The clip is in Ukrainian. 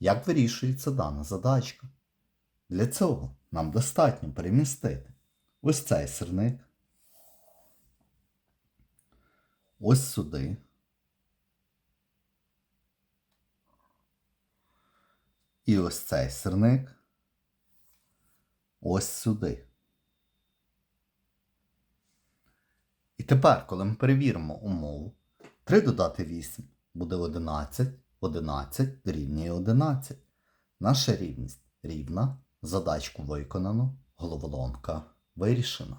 Як вирішується дана задачка? Для цього нам достатньо перемістити ось цей сирник, ось сюди. І ось цей сирник ось сюди. І тепер, коли ми перевіримо умову, 3 додати 8 буде 11, 11 рівнює 11. Наша рівність рівна, задачку виконано, головоломка вирішена.